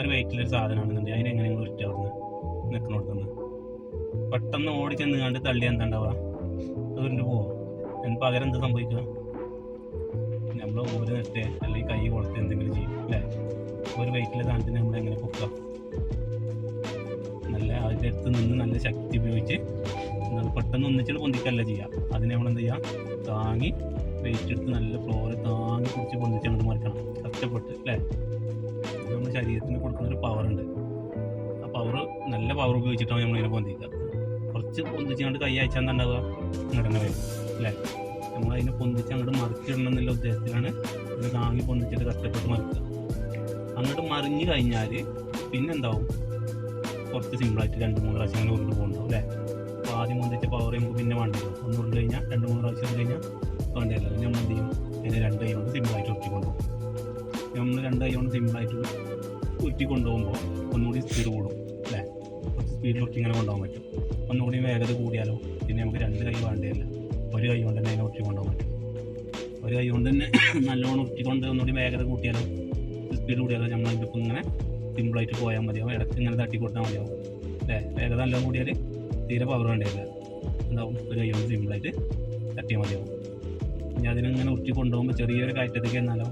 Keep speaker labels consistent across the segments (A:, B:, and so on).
A: ഒരു വെയിറ്റിലൊരു സാധനമാണെന്നുണ്ടെങ്കിൽ അതിനെ എങ്ങനെ നിങ്ങൾ ഉറ്റ അവിടുന്ന് നിൽക്കണോടത്തുനിന്ന് പെട്ടെന്ന് ഓടി ചെന്ന് കണ്ട് തള്ളി എന്താ ഉണ്ടാവുക അതുകൊണ്ട് പോവോ പകരം എന്ത് സംഭവിക്കുക? നമ്മൾ ഓര് നിർത്തേ അല്ലെങ്കിൽ കൈ കൊളുത്ത് എന്തെങ്കിലും ചെയ്യും. അല്ലേ? ഒരു വെയിറ്റിലെ സാധനത്തിന് നമ്മൾ എങ്ങനെ പൊക്കുക? നല്ല അതിന്റെ അടുത്ത് നിന്ന് നല്ല ശക്തി ഉപയോഗിച്ച് പെട്ടെന്ന് ഒന്നിച്ചിട്ട് പൊന്തിക്കല്ല ചെയ്യുക. അതിനെ നമ്മൾ എന്ത് ചെയ്യുക? താങ്ങി വെയിറ്റ് എടുത്ത് നല്ല ഫ്ലോറിൽ താങ്ങി പിടിച്ച് പൊന്തിച്ച് അങ്ങോട്ട് മറിക്കണം. കഷ്ടപ്പെട്ട്. അല്ലേ? നമ്മുടെ ശരീരത്തിന് കൊടുക്കുന്ന ഒരു പവർ ഉണ്ട്. ആ പവർ നല്ല പവർ ഉപയോഗിച്ചിട്ടാണ് നമ്മൾ ഇതിനെ പൊന്തിക്കുക. കുറച്ച് പൊന്തിച്ചുകൊണ്ട് കൈ അയച്ചാൽ ഉണ്ടാവുക ഇങ്ങോട്ട് വരും അല്ലേ? നമ്മൾ അതിനെ പൊന്തിച്ച് അങ്ങോട്ട് മറിച്ചിടണം എന്നുള്ള ഉദ്ദേശത്തിലാണ് ഇത് താങ്ങി പൊന്തിച്ചിട്ട് കഷ്ടപ്പെട്ട് മറിക്കുക. അങ്ങോട്ട് മറിഞ്ഞു കഴിഞ്ഞാൽ പിന്നെന്താവും? കുറച്ച് സിമ്പിളായിട്ട് രണ്ട് മൂന്ന് പ്രാവശ്യം അങ്ങനെ ഉരുണ്ട് പോകുന്നുണ്ടാവും അല്ലേ? അപ്പോൾ ആദ്യം പൊന്തിച്ച പവർ നമുക്ക് പിന്നെ വേണ്ടല്ലോ. ഒന്ന് ഉരുണ്ട് കഴിഞ്ഞാൽ രണ്ട് മൂന്ന് പ്രാവശ്യം കഴിഞ്ഞാൽ വേണ്ടല്ലോ. നമ്മൾ എന്ത് ചെയ്യും? അതിനെ രണ്ട് കൈ കൊണ്ട് സിമ്പിളായിട്ട് ഉരുട്ടി കൊണ്ടുപോകും. നമ്മൾ രണ്ട് കൈ കൊണ്ട് സിമ്പിളായിട്ട് ഉരുട്ടി കൊണ്ടുപോകുമ്പോൾ ഒന്നുകൂടി സ്പീഡ് കൂടും അല്ലേ? കുറച്ച് സ്പീഡിൽ ഉരുട്ടി ഇങ്ങനെ കൊണ്ടുപോകാൻ പറ്റും. ഒന്നുകൂടി വേഗത കൂടിയാലോ പിന്നെ നമുക്ക് രണ്ട് കൈ വേണ്ടിയല്ല. ഒരു കൈ കൊണ്ട് തന്നെ അതിനെ ഉരുട്ടി കൊണ്ടുപോകാൻ പറ്റും. ഒരു കൈ കൊണ്ട് തന്നെ നല്ലോണം ഉരുട്ടിക്കൊണ്ട് ഒന്നുകൂടി വേഗത കൂട്ടിയാലോ സ്പീഡ് കൂടിയാലോ നമ്മൾ അതിന്റെ ഇങ്ങനെ സിമ്പിളായിട്ട് പോയാൽ മതിയാവും. ഇടയ്ക്ക് ഇങ്ങനെ തട്ടി കൊടുത്താൽ മതിയാവും അല്ലേ? വേഗത നല്ലോണം കൂടിയാൽ തീരെ പവർ വേണ്ടിയില്ല. ഉണ്ടാവും ഒരു കൈ കൊണ്ട് സിമ്പിളായിട്ട് തട്ടിയാൽ മതിയാവും. ഇനി അതിനിങ്ങനെ ഉരുട്ടി കൊണ്ടുപോകുമ്പോൾ ചെറിയൊരു കയറ്റത്തേക്ക് എന്നാലോ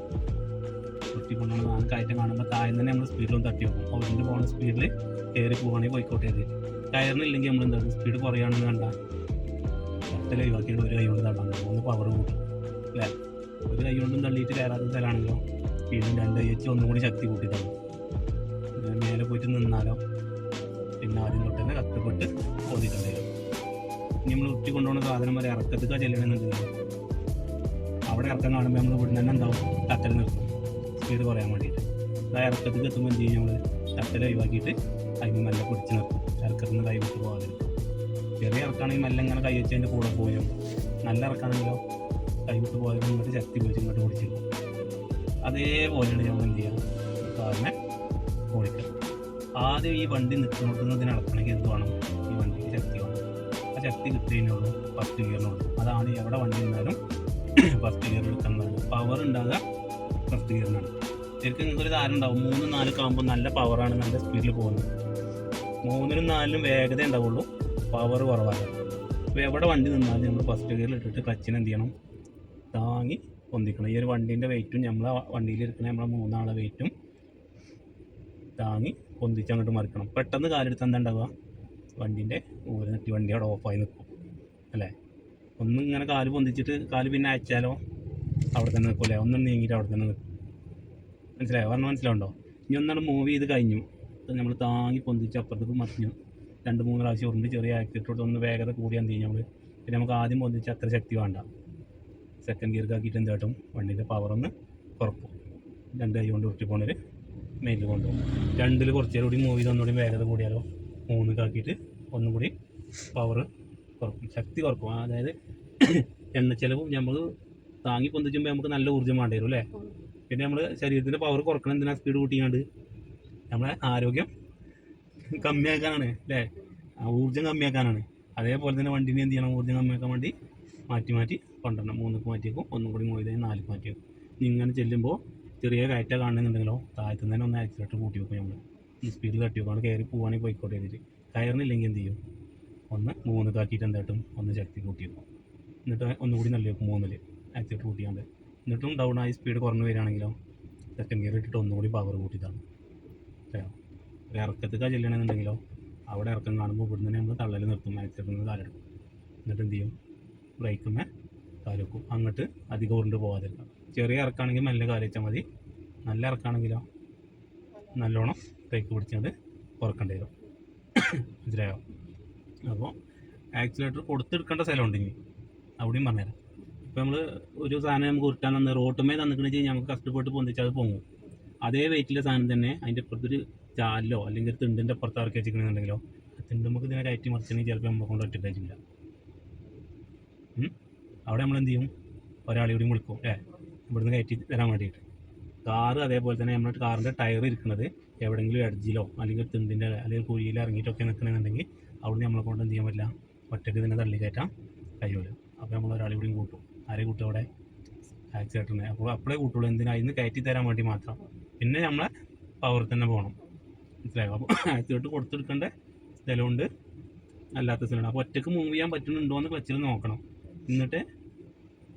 A: ഉരുട്ടി കൊണ്ടുപോകുന്ന ആ കയറ്റം കാണുമ്പോൾ താഴെ തന്നെ നമ്മൾ സ്പീഡിലൊന്ന് തട്ടി വെക്കും അവരിന്റെ പോകുന്ന സ്പീഡിൽ കയറി പോവുകയാണെങ്കിൽ പോയിക്കോട്ടെ അത് കയറുന്നില്ലെങ്കിൽ നമ്മൾ എന്താ സ്പീഡ് കുറയാണെന്ന് കണ്ട ഒറ്റ ഒഴിവാക്കിയിട്ട് ഒരു കൈ കൊണ്ട് തള്ളാൻ. ഒന്ന് പവർ കൂട്ടും. അല്ലേ? ഒരു കൈ കൊണ്ടും തള്ളിയിട്ട് കയറാത്ത സ്ഥലമാണെങ്കിലോ വീണ്ടും രണ്ട് കൈ വെച്ച് ഒന്നും കൂടി ശക്തി കൂട്ടി തള്ളും മേലെ പോയിട്ട് നിന്നാലോ? പിന്നെ ആദ്യം തൊട്ട് തന്നെ കഷ്ടപ്പെട്ട് ഓടിയിട്ടുണ്ട് ഇനി നമ്മൾ ഉറ്റി കൊണ്ടുപോകുന്ന സാധനം വരെ ഇറക്കത്തേക്കാ ചെല്ലണമെന്നുണ്ടെങ്കിൽ അവിടെ ഇറക്കം കാണുമ്പോൾ നമ്മൾ ഇവിടെ തന്നെ എന്താവും? കത്തൽ നിർത്തും. സ്പീഡ് പറയാൻ വേണ്ടിയിട്ട്. ആ ഇറക്കത്തേക്ക് എത്തുമ്പോൾ എന്ത് ചെയ്യും നമ്മൾ ശർക്കര ഒഴിവാക്കിയിട്ട് അതിന് നല്ല പിടിച്ച് നിർത്തും. ഇറക്കത്തിൽ നിന്ന് കൈ വിട്ട് പോകാതെ ചെറിയ ഇറക്കാണെങ്കിൽ മെല്ലെ ഇങ്ങനെ കൈ വെച്ച് അതിന്റെ കൂടെ പോയും നല്ല ഇറക്കാണെങ്കിലോ കൈ വിട്ട് പോയാൽ ഇങ്ങോട്ട് ശക്തി പോയിട്ട് ഇങ്ങോട്ട് പിടിച്ചിരിക്കും അതേപോലെയാണ് നമ്മൾ എന്ത് ചെയ്യുക കാറിനെ ഓടിക്കുക ആദ്യം ഈ വണ്ടി നിൽക്കുന്നതിന് ഇതിന് ഇളക്കണമെങ്കിൽ എന്ത് വേണം? ഈ വണ്ടിക്ക് ശക്തി വേണം. ആ ശക്തി കിട്ടുന്നതിനുള്ളൂ ഫസ്റ്റ് ഗിയറിനുള്ളൂ അതാണ് എവിടെ വണ്ടി നിന്നാലും ഫസ്റ്റ് ഗിയർ എടുക്കുന്നത് പവർ ഉണ്ടാകുക ഫസ്റ്റ് ഗിയറിനാണ് ശരിക്കും നിങ്ങൾക്കൊരു ധാരണ ഉണ്ടാവും. മൂന്ന് നാല് ആകുമ്പോൾ നല്ല പവറാണ് നല്ല സ്പീഡിൽ പോകുന്നത്. മൂന്നിനും നാലിനും വേഗത ഉണ്ടാവുള്ളൂ. പവർ കുറവാണ്. അപ്പോൾ എവിടെ വണ്ടി നിന്നാലും നമ്മൾ ഫസ്റ്റ് ഗിയറിൽ ഇട്ടിട്ട് ക്ലച്ചിന് എന്ത് ചെയ്യണം? താങ്ങി പൊന്തിക്കണം. ഈ ഒരു വണ്ടീന്റെ വെയിറ്റും നമ്മളെ വണ്ടിയിൽ ഇരിക്കുന്ന നമ്മളെ മൂന്നാളെ വെയിറ്റും താങ്ങി പൊന്തിച്ച് അങ്ങോട്ട് മറിക്കണം. പെട്ടെന്ന് കാലെടുത്ത് എന്താ ഉണ്ടാവുക? വണ്ടീന്റെ ഊര് നെട്ടി വണ്ടി അവിടെ ഓഫായി നിൽക്കും അല്ലേ? ഒന്നും ഇങ്ങനെ കാൽ പൊന്തിച്ചിട്ട് കാൽ പിന്നെ അയച്ചാലോ? അവിടെ തന്നെ നിൽക്കില്ല? ഒന്നും നീങ്ങിയിട്ട് അവിടെ തന്നെ നിൽക്കും. മനസ്സിലായോ? പറഞ്ഞാൽ മനസ്സിലാവുണ്ടോ? ഇനി ഒന്നാണ് മൂവ് ചെയ്ത് കഴിഞ്ഞു. നമ്മൾ താങ്ങി പൊന്തിച്ച് അപ്പുറത്തേക്ക് മറിഞ്ഞു. രണ്ട് മൂന്ന് പ്രാവശ്യം ഉരുണ്ട് ചെറിയ ആക്സിഡന്റ് ഒന്ന് വേഗത കൂടിയാൽ എന്ത് നമ്മൾ പിന്നെ നമുക്ക് ആദ്യം പൊന്തിച്ച് അത്ര ശക്തി വേണ്ട. സെക്കൻഡ് ഗിയർ ആക്കിയിട്ട് എന്ത് കാട്ടും? വണ്ടീന്റെ പവർ ഒന്ന് കുറക്കും. രണ്ട് കൈ കൊണ്ട് ഉരുട്ടി പോണൊരു മെയിൽ കൊണ്ടുപോകും. രണ്ടിൽ കുറച്ച് നേരം കൂടി മൂവ് ചെയ്ത് ഒന്നുകൂടി വേഗത കൂടിയാലോ? മൂന്ന് കാക്കിയിട്ട് ഒന്നും കൂടി പവർ കുറക്കും. ശക്തി കുറക്കും. അതായത് എണ്ണ ചിലവും നമ്മൾ താങ്ങി പൊന്തിച്ചുമ്പോൾ നമുക്ക് നല്ല ഊർജം വേണ്ടി വരും അല്ലേ? പിന്നെ നമ്മൾ ശരീരത്തിന്റെ പവർ കുറക്കണം എന്തിനാ സ്പീഡ് കൂട്ടിയാണ്ട് നമ്മളെ ആരോഗ്യം കമ്മിയാക്കാനാണ് അല്ലേ? ഊർജം കമ്മിയാക്കാനാണ്. അതേപോലെ തന്നെ വണ്ടീനെ എന്ത് ചെയ്യണം? ഊർജം കമ്മിയാക്കാൻ വേണ്ടി മാറ്റി മാറ്റി കൊണ്ടുവരണം. മൂന്നിക്ക് മാറ്റി വെക്കും ഒന്നും കൂടി മൂന്ന് കഴിഞ്ഞാൽ നാലിക്ക് മാറ്റി വെക്കും ഇങ്ങനെ ചെല്ലുമ്പോൾ ചെറിയ കയറ്റ കാണുന്നുണ്ടെങ്കിലോ താഴത്തു തന്നെ ഒന്ന് ആക്സിലേറ്റർ കൂട്ടി വെക്കും നമ്മൾ സ്പീഡ് തട്ടി വെക്കണം കയറി പോവാണെങ്കിൽ പോയിക്കോട്ടെ എന്നിട്ട് കയറുന്നില്ലെങ്കിൽ എന്ത് ചെയ്യും? ഒന്ന് മൂന്ന് കാക്കിയിട്ട് എന്തായിട്ടും ഒന്ന് ശക്തി കൂട്ടി വെക്കും. എന്നിട്ട് ഒന്നുകൂടി നല്ല വെക്കും മൂന്നിൽ ആക്സിലേറ്റർ കൂട്ടിയാണ്ട് എന്നിട്ടും ഡൗൺ ആയി സ്പീഡ് കുറഞ്ഞു വരികയാണെങ്കിലോ സെക്കൻഡ് ഗിയർ ഇട്ടിട്ട് ഒന്നുകൂടി പവർ കൂട്ടിയതാണ്. ഒരു ഇറക്കത്തേക്കാ ചെല്ലണമെന്നുണ്ടെങ്കിലോ അവിടെ ഇറക്കം കാണുമ്പോൾ ഇവിടുന്ന് തന്നെ നമ്മൾ തള്ളൽ നിർത്തും. ആക്സിലേറ്ററിൽ നിന്ന് കാലെടുക്കും. എന്നിട്ട് എന്ത് ചെയ്യും? ബ്രേക്കുമേ കാലുവെക്കും അങ്ങോട്ട് അധികം ഉരുണ്ട് പോകാതിരിക്കാം ചെറിയ ഇറക്കാണെങ്കിൽ മെല്ലെ കാലുവെച്ചാൽ മതി. നല്ല ഇറക്കാണെങ്കിലോ നല്ലോണം ബ്രേക്ക് പിടിച്ചുകൊണ്ട് കുറക്കേണ്ടി വരും. മനസ്സിലായോ? അപ്പോൾ ആക്സിലേറ്റർ കൊടുത്തെടുക്കേണ്ട സ്ഥലമുണ്ട് ഇനി അവിടെയും പറഞ്ഞുതരാം. ഇപ്പോൾ നമ്മൾ ഒരു സാധനം നമുക്ക് ഉരുട്ടാൻ തന്നെ റോട്ടുമേ തന്നിക്കണെന്ന് വെച്ച് നമുക്ക് കഷ്ടപ്പെട്ട് പൊന്തിച്ചാൽ അത് പൊങ്ങും. അതേ വെയിറ്റിലെ സാധനം തന്നെ അതിന്റെ അപ്പുറത്തൊരു ചാലിലോ അല്ലെങ്കിൽ തിണ്ടിന്റെ അപ്പുറത്ത് ഇറക്കി വെച്ചിട്ടുണ്ടെങ്കിലോ തിണ്ട് നമുക്ക് ഇതിനെ കയറ്റി മറിച്ചിട്ടുണ്ടെങ്കിൽ ചിലപ്പോൾ നമ്മളെ കൊണ്ട് ഒറ്റ കഴിച്ചില്ല അവിടെ നമ്മൾ എന്ത് ചെയ്യും? ഒരാളെ കൂടി വിളിക്കും. ഏ ഇവിടുന്ന് കയറ്റി തരാൻ വേണ്ടിയിട്ട്. കാറ് അതേപോലെ തന്നെ നമ്മുടെ കാറിന്റെ ടയർ ഇരിക്കുന്നത് എവിടെയെങ്കിലും എഡ്ജിലോ അല്ലെങ്കിൽ തിണ്ടിന്റെ അല്ലെങ്കിൽ കുഴിയിൽ ഇറങ്ങിയിട്ടൊക്കെ നിൽക്കണമെന്നുണ്ടെങ്കിൽ അവിടെ നമ്മളെ കൊണ്ട് എന്ത് ചെയ്യാൻ പറ്റില്ല? ഒറ്റയ്ക്ക് ഇതിനെ തള്ളി കയറ്റാൻ കഴിയൂല. അപ്പോൾ നമ്മൾ ഒരാളെ കൂടിയും കൂട്ടും ആരെ കൂട്ടും അവിടെ ചേട്ടനെ അപ്പോൾ അപ്പോഴേ കൂട്ടുള്ളൂ. എന്തിനാ? ഇന്ന് കയറ്റി തരാൻ വേണ്ടി മാത്രം. പിന്നെ നമ്മളെ പവർ തന്നെ പോകണം മനസ്സിലായോ? അപ്പോൾ ആക്സിലേറ്റർ കൊടുത്തെടുക്കേണ്ട സ്ഥലമുണ്ട്. അല്ലാത്ത സ്ഥലമുണ്ട്. അപ്പോൾ ഒറ്റയ്ക്ക് മൂവ് ചെയ്യാൻ പറ്റുന്നുണ്ടോ എന്ന് ക്ലച്ചിൽ നോക്കണം. എന്നിട്ട്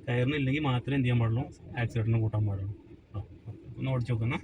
A: കയറിനില്ലെങ്കിൽ മാത്രമേ എന്ത് ചെയ്യാൻ പാടുള്ളൂ? ആക്സിഡന്റിന് കൂട്ടാൻ പാടുള്ളൂ. ഒന്ന് ഓടിച്ചു നോക്കുന്ന